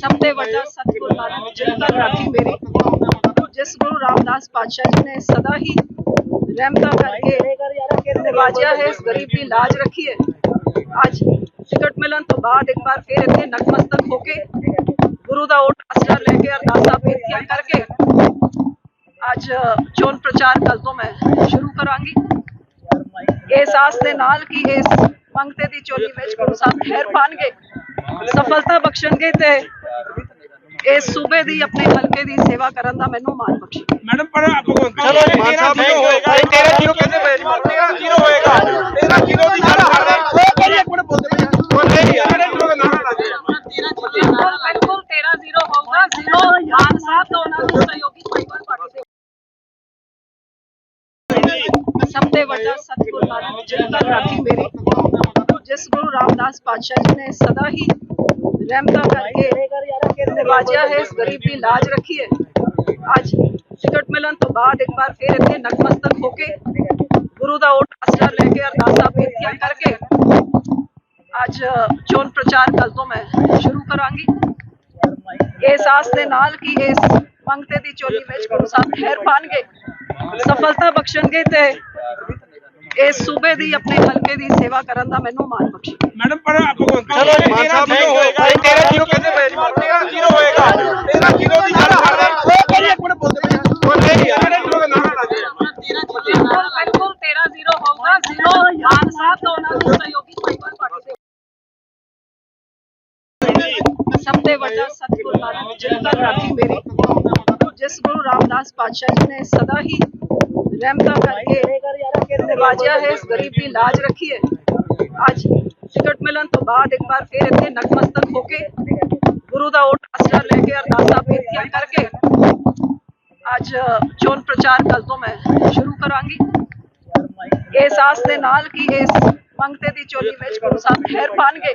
ਸਭ ਤੋਂ ਵੱਡਾ ਸਤਿਗੁਰ ਨਾਨਕ ਜਿੰਦਰ ਰਾਖੀ ਮੇਰੀ ਜਿਸ ਗੁਰੂ ਰਾਮਦਾਸ ਪਾਤਸ਼ਾਹ ਜੀ ਨੇ ਸਦਾ ਹੀ ਰਹਿਮਤਾਂ ਕਰਕੇ ਨਿਵਾਜਿਆ ਹੈ ਇਸ ਗਰੀਬ ਦੀ ਲਾਜ ਰੱਖੀ ਹੈ ਅੱਜ ਟਿਕਟ ਮਿਲਣ ਤੋਂ ਬਾਅਦ ਇੱਕ ਵਾਰ ਫਿਰ ਇੱਥੇ ਨਤਮਸਤਕ ਹੋ ਕੇ ਗੁਰੂ ਦਾ ਓਟ ਆਸਰਾ ਲੈ ਕੇ ਅਰਦਾਸਾਂ ਬੇਨਤੀਆਂ ਕਰਕੇ ਅੱਜ ਚੋਣ ਪ੍ਰਚਾਰ ਕੱਲ ਤੋਂ ਮੈਂ ਸ਼ੁਰੂ ਕਰਾਂਗੀ ਇਸ ਆਸ ਦੇ ਨਾਲ ਕਿ ਇਸ ਮੰਗਤੇ ਦੀ ਚੋਲੀ ਵਿੱਚ ਗੁਰੂ ਸਾਹਿਬ ਖੈਰ ਪਾਣਗੇ ਸਫਲਤਾ ਬਖਸ਼ਣਗੇ ਤੇ ਇਸ ਸੂਬੇ ਦੀ ਆਪਣੇ ਹਲਕੇ ਦੀ ਸੇਵਾ ਕਰਨ ਦਾ ਮੈਨੂੰ ਮਾਣ ਬਖਸ਼ੇ। ਮੈਡਮ ਪਰ ਭਗਵੰਤ ਚਲੋ ਮਾਨ ਸਾਹਿਬ ਜ਼ੀਰੋ ਹੋਏਗਾ। ਹੋਏਗਾ। ਤੇਰਾ ਜ਼ੀਰੋ ਕਹਿੰਦੇ ਪਏ ਜੀ ਤੇਰਾ ਜ਼ੀਰੋ ਹੋਏਗਾ। ਤੇਰਾ ਜ਼ੀਰੋ ਦੀ ਗੱਲ ਕਰਦੇ ਉਹ ਕਹਿੰਦੇ ਇੱਕ ਮਿੰਟ ਬੋਲਦੇ ਬੋਲਦੇ ਨਹੀਂ ਯਾਰ ਜ਼ੀਰੋ ਦਾ ਨਾਰਾ ਲਾ ਦੇ ਬਿਲਕੁਲ ਬਿਲਕੁਲ 13 ਜ਼ੀਰੋ ਹੋਊਗਾ। ਜ਼ੀਰੋ ਮਾਨ ਸਾਹਿਬ ਤੋਂ ਉਹਨਾਂ ਨੂੰ ਸਹਿਯੋਗੀ ਪਰਿਵਾਰ ਪਾਰਟੀ ਦੇ ਸਭ ਤੋਂ ਵੱਡਾ ਸਤਿਗੁਰ ਨਾਨਕ ਜਿੰਦਰ ਰਾਖੀ ਮੇਰੀ। ਜਿਸ ਗੁਰੂ ਰਾਮਦਾਸ ਪਾਤਸ਼ਾਹ ਜੀ ਨੇ ਸਦਾ ਹੀ ਰਹਿਮਤਾਂ ਕਰਕੇ ਨਿਵਾਜਿਆ ਹੈ, ਇਸ ਗਰੀਬ ਦੀ ਲਾਜ ਰੱਖੀ ਹੈ। ਅੱਜ ਟਿਕਟ ਮਿਲਣ ਤੋਂ ਬਾਅਦ ਇੱਕ ਵਾਰ ਫਿਰ ਇੱਥੇ ਨਤਮਸਤਕ ਹੋ ਕੇ ਗੁਰੂ ਦਾ ਓਟ ਆਸਰਾ ਲੈ ਕੇ ਅਰਦਾਸਾਂ ਬੇਨਤੀਆਂ ਕਰਕੇ ਅੱਜ ਚੋਣ ਪ੍ਰਚਾਰ ਕੱਲ ਤੋਂ ਮੈਂ ਸ਼ੁਰੂ ਕਰਾਂਗੀ। ਇਸ ਆਸ ਦੇ ਨਾਲ ਕਿ ਇਸ ਮੰਗਤੇ ਦੀ ਚੋਲੀ ਵਿੱਚ ਗੁਰੂ ਸਾਹਿਬ ਖੈਰ ਪਾਣਗੇ, ਸਫਲਤਾ ਬਖਸ਼ਣਗੇ ਤੇ ਇਸ ਸੂਬੇ ਦੀ ਆਪਣੇ ਹਲਕੇ ਦੀ ਸੇਵਾ ਕਰਨ ਦਾ ਮੈਨੂੰ ਮਾਣ ਬਖਸ਼ੇ। ਮੈਡਮ ਪਰ ਭਗਵੰਤ ਚਲੋ ਜੀ, ਮਾਨ ਸਾਹਿਬ ਜ਼ੀਰੋ ਹੋਏਗਾ। ਹੋਏਗਾ। ਤੇਰਾ ਜ਼ੀਰੋ ਕਹਿੰਦੇ ਪਏ ਜੀ ਤੇਰਾ ਜ਼ੀਰੋ ਹੋਏਗਾ। ਤੇਰਾ ਜ਼ੀਰੋ ਦੀ ਗੱਲ ਕਰਦੇ ਉਹ ਕਹਿੰਦੇ ਇੱਕ ਮਿੰਟ ਬੋਲਦੇ ਪਏ ਬੋਲਦੇ ਨਹੀਂ ਯਾਰ ਜ਼ੀਰੋ ਦਾ ਨਾਰਾ ਲਾ ਦੇ ਬਿਲਕੁਲ ਬਿਲਕੁਲ 13 ਜ਼ੀਰੋ ਹੋਊਗਾ। ਜ਼ੀਰੋ ਮਾਨ ਸਾਹਿਬ ਤੋਂ ਉਹਨਾਂ ਨੂੰ ਸਹਿਯੋਗੀ ਪਰਿਵਾਰ ਪਾਰਟੀ ਦੇ। ਸਭ ਤੋਂ ਵੱਡਾ ਸਤਿਗੁਰ ਨਾਨਕ ਜਿੰਦਰ ਰਾਖੀ ਮੇਰੀ ਜਿਸ ਗੁਰੂ ਰਾਮਦਾਸ ਪਾਤਸ਼ਾਹ ਜੀ ਨੇ ਸਦਾ ਹੀ ਰਹਿਮਤਾਂ ਕਰਕੇ ਨਿਵਾਜਿਆ ਹੈ ਇਸ ਗਰੀਬ ਦੀ ਲਾਜ ਰੱਖੀ ਹੈ। ਅੱਜ ਟਿਕਟ ਮਿਲਣ ਤੋਂ ਬਾਅਦ ਇੱਕ ਵਾਰ ਫਿਰ ਇੱਥੇ ਨਤਮਸਤਕ ਹੋ ਕੇ ਗੁਰੂ ਦਾ ਓਟ ਆਸਰਾ ਲੈ ਕੇ ਅਰਦਾਸਾਂ ਬੇਨਤੀਆਂ ਕਰਕੇ ਅੱਜ ਚੋਣ ਪ੍ਰਚਾਰ ਕੱਲ ਤੋਂ ਮੈਂ ਸ਼ੁਰੂ ਕਰਾਂਗੀ। ਇਸ ਆਸ ਦੇ ਨਾਲ ਕਿ ਇਸ ਮੰਗਤੇ ਦੀ ਚੋਲੀ ਵਿੱਚ ਗੁਰੂ ਸਾਹਿਬ ਖੈਰ ਪਾਣਗੇ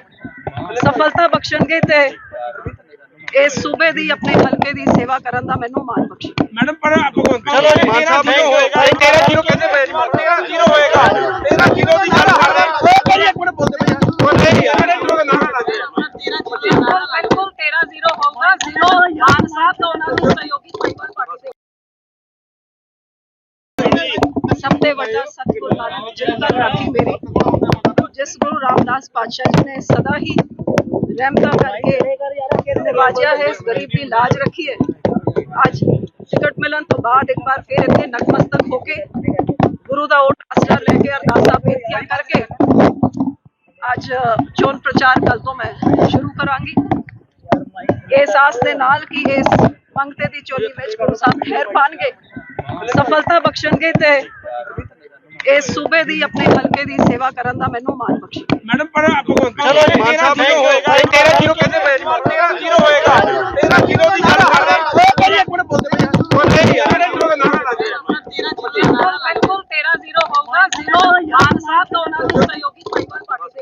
ਸਫਲਤਾ ਬਖਸ਼ਣਗੇ ਤੇ ਇਸ ਸੂਬੇ ਦੀ ਆਪਣੇ ਹਲਕੇ ਦੀ ਸੇਵਾ ਕਰਨ ਦਾ ਮੈਨੂੰ ਮਾਣ ਬਖਸ਼ੇ। ਮੈਡਮ ਪਰ ਭਗਵੰਤ ਚਲੋ ਜੀ, ਜ਼ੀਰੋ ਮਾਨ ਸਾਹਿਬ ਹੋਏਗਾ ਤੇਰਾ ਜ਼ੀਰੋ ਕਹਿੰਦੇ ਪਏ ਜੀ ਤੇਰਾ ਜ਼ੀਰੋ ਦੀ ਗੱਲ ਕਰਦੇ ਉਹ ਕਹਿੰਦੇ ਇੱਕ ਮਿੰਟ ਬੋਲਦੇ ਪਏ ਬੋਲਦੇ ਨਹੀਂ ਯਾਰ ਜ਼ੀਰੋ ਦਾ ਨਾਰਾ ਲਾ ਦੇ ਹੋਏਗਾ। ਬਿਲਕੁਲ ਬਿਲਕੁਲ 13 ਜ਼ੀਰੋ ਹੋਊਗਾ ਜ਼ੀਰੋ ਮਾਨ ਸਾਹਿਬ ਤੋਂ ਉਹਨਾਂ ਨੂੰ ਸਹਿਯੋਗੀ ਪਰਿਵਾਰ ਪਾਰਟੀ ਦੇ ਸਭ ਤੋਂ ਵੱਡਾ ਸਤਿਗੁਰ ਨਾਨਕ ਜਿੰਦਰ ਰਾਖੀ ਮੇਰੀ ਜਿਸ ਗੁਰੂ ਰਾਮਦਾਸ ਪਾਤਸ਼ਾਹ ਜੀ ਨੇ ਸਦਾ ਹੀ ਰਹਿਮਤਾਂ ਕਰਕੇ ਨਿਵਾਜਿਆ ਹੈ ਇਸ ਗਰੀਬ ਦੀ ਲਾਜ ਰੱਖੀ ਹੈ ਅੱਜ ਟਿਕਟ ਮਿਲਣ ਤੋਂ ਬਾਅਦ ਇੱਕ ਵਾਰ ਫਿਰ ਇੱਥੇ ਨਤਮਸਤਕ ਹੋ ਕੇ ਗੁਰੂ ਦਾ ਓਟ ਆਸਰਾ ਲੈ ਕੇ ਅਰਦਾਸਾਂ ਬੇਨਤੀਆਂ ਕਰਕੇ ਅੱਜ ਚੋਣ ਪ੍ਰਚਾਰ ਕੱਲ ਤੋਂ ਮੈਂ ਸ਼ੁਰੂ ਕਰਾਂਗੀ। ਇਸ ਆਸ ਦੇ ਨਾਲ ਕਿ ਇਸ ਮੰਗਤੇ ਦੀ ਚੋਲੀ ਵਿੱਚ ਗੁਰੂ ਸਾਹਿਬ ਖੈਰ ਪਾਣਗੇ ਸਫਲਤਾ ਬਖਸ਼ਣਗੇ ਤੇ ਇਸ ਸੂਬੇ ਦੀ ਆਪਣੇ ਹਲਕੇ ਦੀ ਸੇਵਾ ਕਰਨ ਦਾ ਮੈਨੂੰ ਮਾਣ ਬਖਸ਼ੇ। ਮੈਡਮ ਪਰ ਭਗਵੰਤ ਚਲੋ ਜੀ, ਮਾਨ ਸਾਹਿਬ